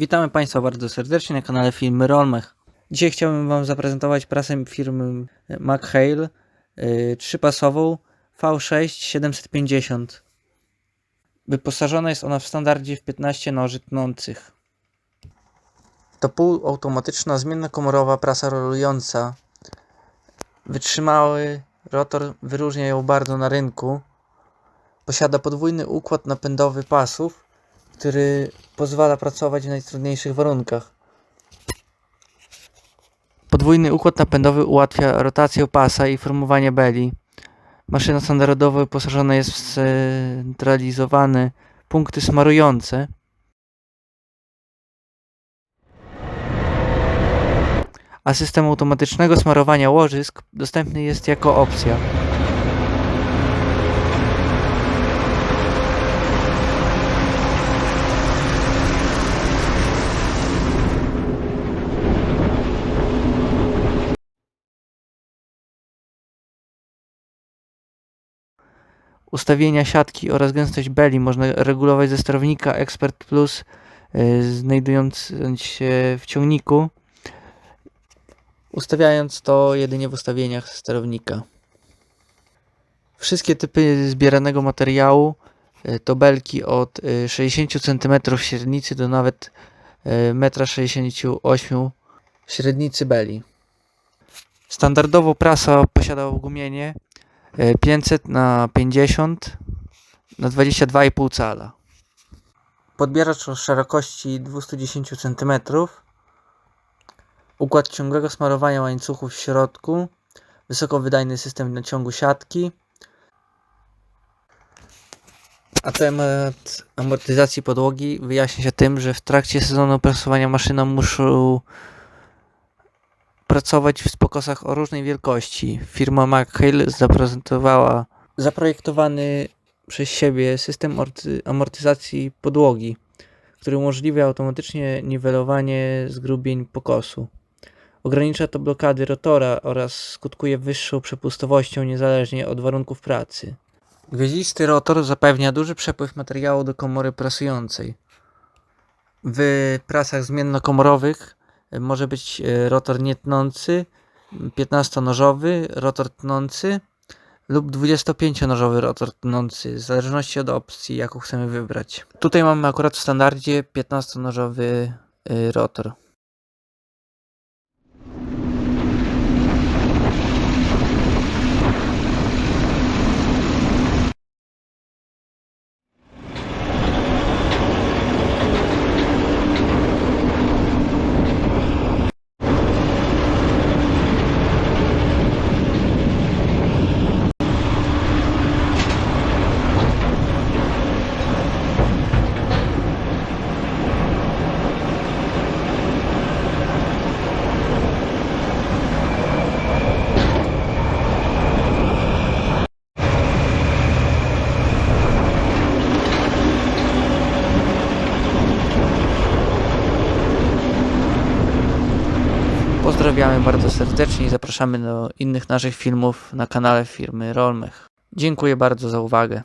Witamy Państwa bardzo serdecznie na kanale Filmy Rolmech. Dzisiaj chciałbym Wam zaprezentować prasę firmy McHale yy, trzypasową V6 750. Wyposażona jest ona w standardzie w 15 noży tnących. To półautomatyczna, zmiennokomorowa prasa rolująca. Wytrzymały rotor wyróżnia ją bardzo na rynku. Posiada podwójny układ napędowy pasów, który pozwala pracować w najtrudniejszych warunkach. Podwójny układ napędowy ułatwia rotację pasa i formowanie beli. Maszyna standardowo wyposażona jest w scentralizowane punkty smarujące. A system automatycznego smarowania łożysk dostępny jest jako opcja. Ustawienia siatki oraz gęstość beli można regulować ze sterownika Expert Plus, yy, znajdując się w ciągniku, ustawiając to jedynie w ustawieniach sterownika. Wszystkie typy zbieranego materiału yy, to belki od yy, 60 cm średnicy do nawet yy, 1,68 m średnicy beli. Standardowo prasa posiada ogumienie e, 500 na 50 na 22,5 cala. Podbieracz o szerokości 210 cm. Układ ciągłego smarowania łańcuchów w środku. Wysokowydajny system naciągu siatki. A temat amortyzacji podłogi wyjaśnia się tym, że w trakcie sezonu prasowania maszyną muszą pracować w spokosach o różnej wielkości. Firma McHale zaprezentowała zaprojektowany przez siebie system orty- amortyzacji podłogi, który umożliwia automatycznie niwelowanie zgrubień pokosu. Ogranicza to blokady rotora oraz skutkuje wyższą przepustowością niezależnie od warunków pracy. Gwieździsty rotor zapewnia duży przepływ materiału do komory prasującej. W prasach zmiennokomorowych może być y, rotor nietnący, 15-nożowy, rotor tnący lub 25-nożowy rotor tnący, w zależności od opcji, jaką chcemy wybrać. Tutaj mamy akurat w standardzie 15-nożowy y, rotor. Pozdrawiamy bardzo serdecznie i zapraszamy do innych naszych filmów na kanale firmy Rolmech. Dziękuję bardzo za uwagę.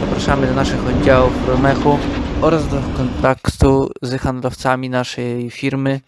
Zapraszamy do naszych oddziałów Rolmechu oraz do kontaktu z handlowcami naszej firmy